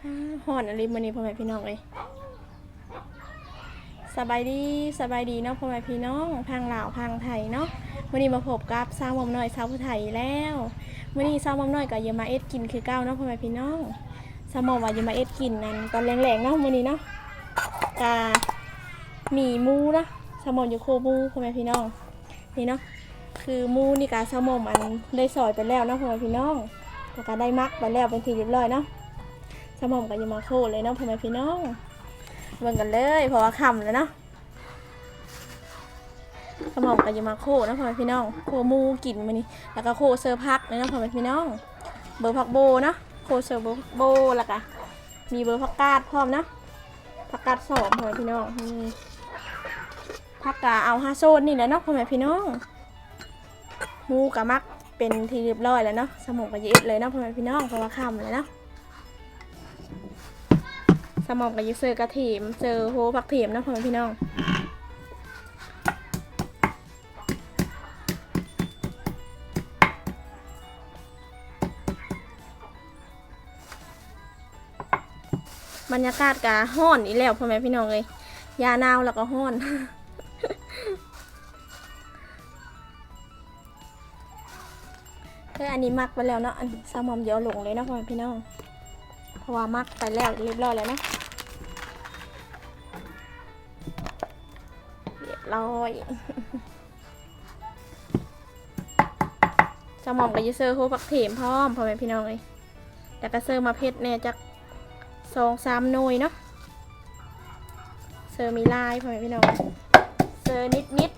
ผ้าห่อนอะไรมื้อนี้พ่อแม่พี่น้องเอ้ยสบายดีสบายดีเนาะพ่อแม่พี่น้องทางลาวทางไทยเนาะมื้อนี้มาพบกับสาวมอมน้อยสาวผู้ไทยแล้วมื้อนี้สาวมอมน้อยก็อย่ามาเอ็ดกินคือเก่าเนาะพ่อแม่พี่น้องสาวมอมว่าย่ามาเอ็ดกินนั่นตอนแรงๆเนาะมื้อนี้เนาะกาหมี่มูเนาะสาวมอมอยู่โคมูพ่อแม่พี่น้องนี่เนาะคือมูนี่กาสาวมอมอันได้ซอยไปแล้วเนาะพ่อแม่พี่น้องแล้วก็ได้มักไปแล้วเป็นทีเรียบร้อยเนาะ สมองก็อยังมาโคเลยเนาะพ่อแม่พี่น้องเบิ่งกันเลยเพราะว่าคำแล้วเนาะสมองก็อยังมาโคเนาะพ่อแม่พี่น้องโคมูกินมานี่แล้วก็โคเซอร์พักเลยเนาะพ่อแม่พี่น้อง เบอร์ผักโบเนาะโคเซอร์เบโบแล้วก็มีเบอร์ผักกาดพร้อมเนาะผักกาดสองพ่อแม่พี่น้องนี่ผักกาเอาห้าโซนนี่แหละเนาะพ่อแม่พี่น้องมูกับมักเป็นทีเรียบร้อยแล้วเนาะสมองก็เย็ดเลยเนาะพ่อแม่พี่น้องเพราะว่าคำเลยเนาะ สมองกับยูเซอร์กระถิ่มเจอโฮผักถิ่มนะพ่อแม่พี่น้องบรรยากาศกะห้อนอีแล้วพ่อแม่พี่น้องเลยยาหนาวแล้วก็ห้อนเฮ้ยอันนี้มักไปแล้วเนาะอันสมอมเดี๋ยวลงเลยนะพ่อแม่พี่น้องเพราะว่ามักไปแล้วเรียบร้อยแล้วนะเรียบ ร้อยสมองกับยูเซอร์โฮปักเถมพร้อมพ่อแม่พี่น้องเลยแต่ก็เซอร์มาเพชรเนี่ยจากสองสามหน่วยเนาะเซอร์มีลายพ่อแม่พี่น้องเซอร์นิดนิด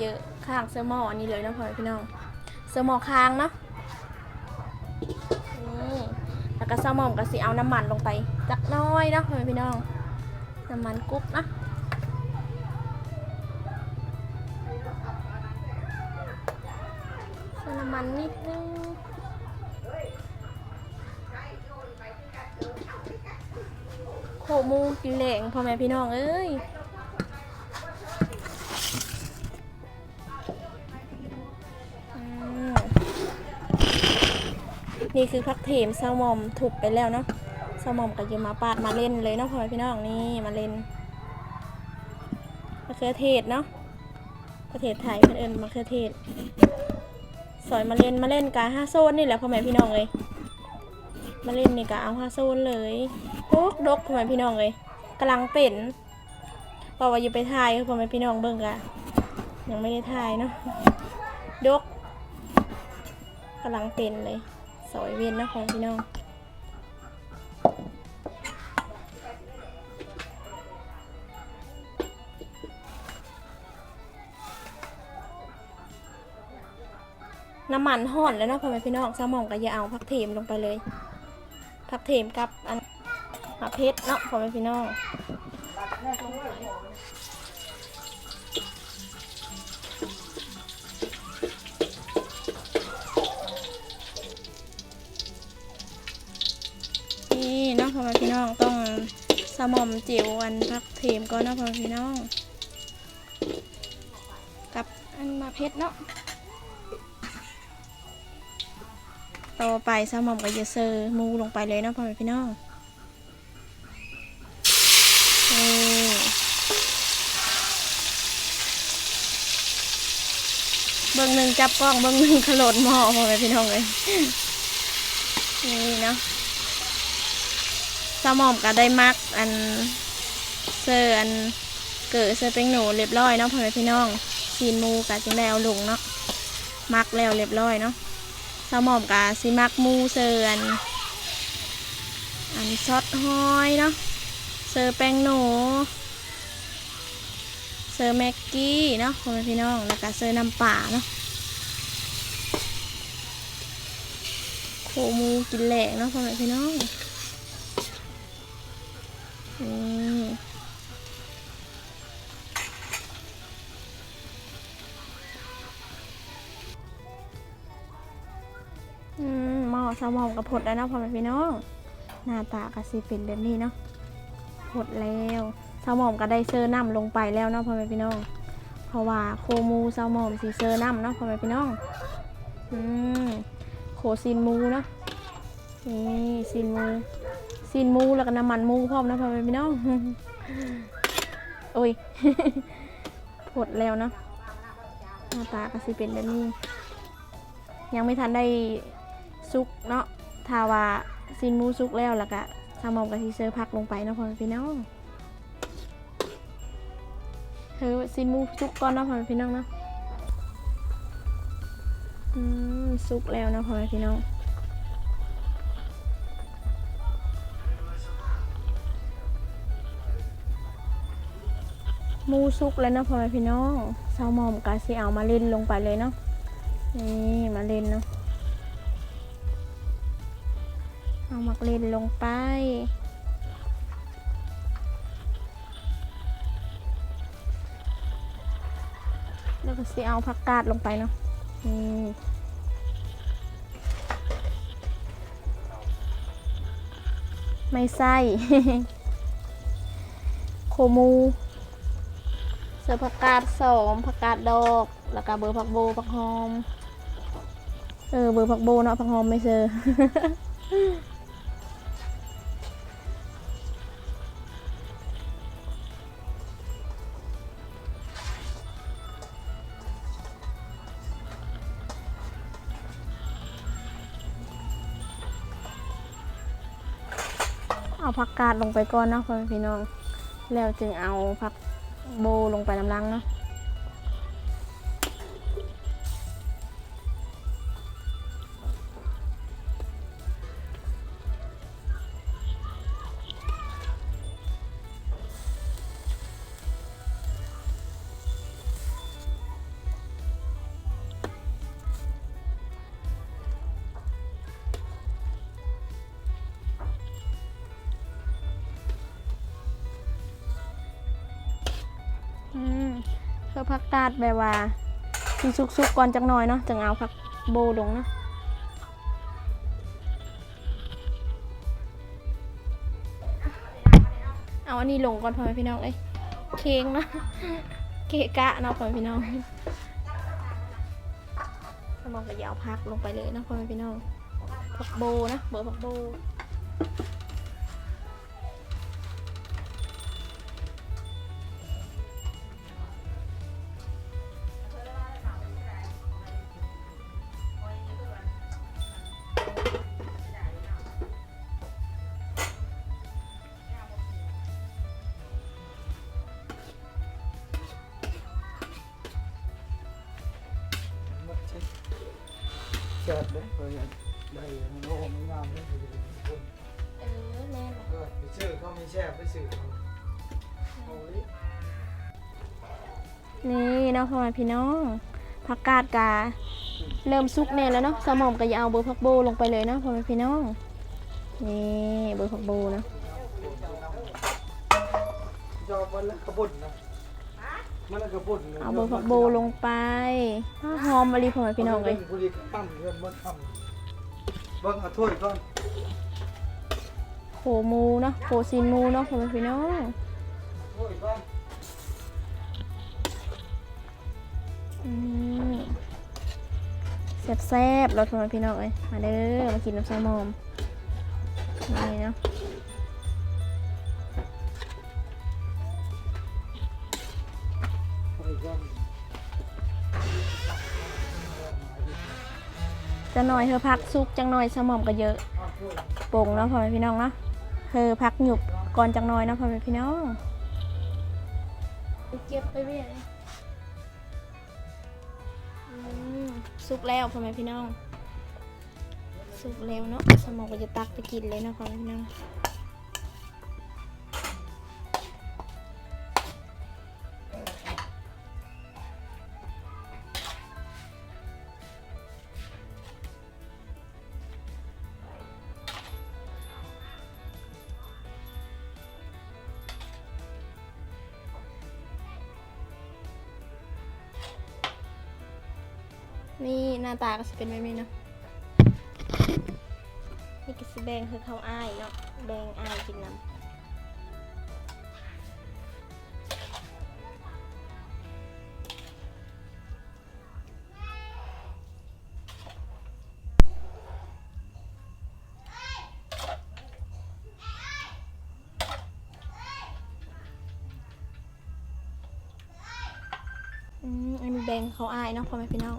เยอะข้างเซอร์หมอนี่เลยนะพ่อพี่น้องเซอร์หมอค้างเนาะนี่แล้วก็เซอร์หมอก็สิเอาน้ำมันลงไปจักน้อยนะพ่อพี่น้องน้ำมันกุ๊กนะน้ำมันนิดนึงโขหมูกินแหลงพ่อแม่พี่น้องเอ้ย นี่คือพักเถมแซลมอมถูกไปแล้วเนาะแซลมอมก็จะมาปาดมาเล่นเลยเนาะพ่อพี่น้องนี่มาเล่นมะเขือเทศเนาะประเทศไทยเพื่นเอิญมะเขือเทศสอยมาเล่นมาเล่นกาห้าโซนนี่แหละพ่อแม่พี่น้องเลยมาเล่นนี่กาเอาห้าโซนเลยดกดกพ่อแม่พี่น้องเลยกำลังเป็นบอกว่าอยู่ไปถ่ายพ่อแม่พี่น้องเบิ่งกะยังไม่ได้ถ่ายเนาะดกกำลังเป็นเลย สอยเวียนนะพ่อแม่พี่น้องน้ำมันห่อนแล้วนะพ่อแม่พี่น้องสมองก็อย่าเอาผักเทมลงไปเลยผักเทมกับอันมะเพชรเนาะพ่อแม่พี่น้อง พ่อแม่พี่น้องต้องสมอมจิ๋วอันพักเทมก่อนเนาะพ่อแม่พี่น้อง กับอันมาเพชรเนาะต่อไปสมอมกับเยเซอร์มูลงไปเลยเนาะพ่อแม่พี่น้องเบิ้งหนึ่งจับกล้องเบิ้งหนึ่งขลดหม้อพ่อแม่พี่น้องเลยนี่เนาะ สมอมก็ได้มักอันเซอร์อันเกิดเซอร์เป็นหนูเรียบร้อยเนาะพ่อแม่พี่น้องชีนมูกะจิงแล้วลงเนาะมักแล้วเรียบร้อยเนาะสมอมกะสิมักมูเซอร์อันอันซอสห้อยเนาะเซอร์แป้งหนูเซอร์แม็กกี้เนาะพ่อแม่พี่น้องแล้วก็เซอร์น้ำป่าเนาะโคมูกินแหลกเนาะพ่อแม่พี่น้อง นี่หม้อสมองกับผดแล้วเนาะพ่อแม่พี่น้อง หน้าตากระสีเป็นแบบนี้เนาะผดแล้วสมองก็ได้เซอร์น้ำลงไปแล้วเนาะพ่อแม่พี่น้อง เพราะว่าโคมูสมองสีเซอร์น้ำเนาะพ่อแม่พี่น้องอืมโคซินมูเนาะนี่ซินมู ซินมูแล้วก็น้ำมันมูพร้อมนะพ่อแม่พี่น้องโอ้ยผดแล้วเนาะหน้าตาก็สิเป็นแบบนี้ ยังไม่ทันได้ซุกเนาะถ้าว่าซินมูซุกแล้วแล้วก็สมองกับซีเซอร์พักลงไปนะพ่อแม่พี่น้องเฮ้ยซินมูซุกก่อนนะพ่อแม่พี่น้องนะอืมซุกแล้วนะพ่อแม่พี่น้อง มูซุกแล้วนะพ่อแม่พี่น้องเซามอมกาสิเอามาเล่นลงไปเลยเนาะนี่มาเล่นเนาะเอามักเล่นลงไปแล้วก็สิเอาผักกาดลงไปเนาะนี่ไม่ใส่โคมู เสือผักกาดสองผักกาดดอกแล้วก็เบอร์ผักโบผักหอม เออเบอร์ผักโบเนาะผักหอมไม่เซอเอาผักกาดลงไปก่อนนะพ่อพี่น้อง แล้วจึงเอาผัก โบลงไปน้ำลังเนาะ พื่อผักกาดแบบว่าที่สุกๆก่อนจักหน่อยเนาะจึงเอาผักโบลงเนาะเอาอันนี้ลงก่อนพ่อพี่น้องเอ้ยเค้งเนาะเกะกะเนาะพ่อพี่น้องสมองก็ยาวพักลงไปเลยเนาะพ่อพี่น้องผักโบนะเบอร์ผักโบ เลยเพื่อได้โน้มงามเลยเออแม่นเออไปชื่อเขาไมีแช่ไปสื่อเขาโอ้ยนี่เนาะพ่อแม่พี่น้องผักกาดกาเริ่มสุกเนี่ยแล้วเนาะสมอมก็อย่าเอาเบอร์ผักโบลงไปเลยเนาะพ่อแม่พี่น้องนี่เบอร์ผักโบนะจอมันกระปุ่นนะมันกระปุ่นเอาเบอร์ผักโบลงไปหอมมะลิพ่อแม่พี่น้องเลย เงินมันทำเบิ่งเอาถ้วยก่อนโขมูเนาะโขซินมูเนาะพ่อแม่พี่น้องถ้วยก่อนอืมแซ่บๆรสพ่อแม่พี่น้องเลยมาเด้อมากินน้ำสมอมนี่เนาะถ้วยก่อน จะหน่อยเธอพักสุกจังหน่อยสมอมก็เยอะอ้าวถ้วยโป่งเนาะพ่อแม่พี่น้องเนาะเธอพักหยุบก่อนจังน้อยเนาะพ่อแม่พี่น้องเก็บไปเบี้ยสุกแล้วพ่อแม่พี่น้องสุกแล้วเนาะสมองก็จะตักไปกินเลยเนาะพ่อแม่พี่น้อง นี่หน้าตาก็จะเป็นแบบนี้เนาะนี่ก็สิแบ่งคือเขาอ้ายเนาะแบ่งอ้ายกินน้ำอืมอันนี้แบงเขาอายเนาะพ่อแม่พี่น้อง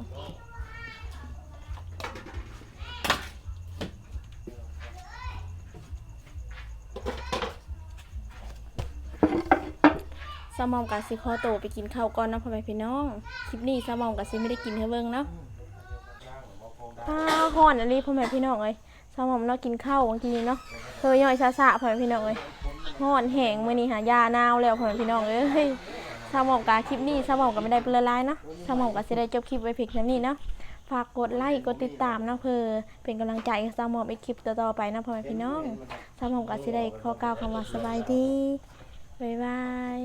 สมอมกับสิคอโตไปกินข้าวก่อนนะพ่อแม่พี่น้อง คลิปนี้สมอมกับสิไม่ได้กินให้เบิ่งเนาะป้าห่อนอันนี้พ่อแม่พี่น้องเอ้ยสมอมเนาะกินข้าวบางทีเนาะเคยย่อยซาซาพ่อแม่พี่น้องเอ้ยห่อนแห้งมื้อนี้หายาหนาวแล้วพ่อแม่พี่น้องเอ้ยสมอมกับคลิปนี้สมอมกับไม่ได้เปลือยลายเนาะสมอมกับสิได้จบคลิปไว้เพียงเท่านี้เนาะฝากกดไลค์กดติดตามนะเพื่อเป็นกำลังใจให้สมอมอีกคลิปต่อๆไปนะพ่อแม่พี่น้องสมอมกับสิได้ขอกล่าวคำว่าสบายดีบ๊ายบาย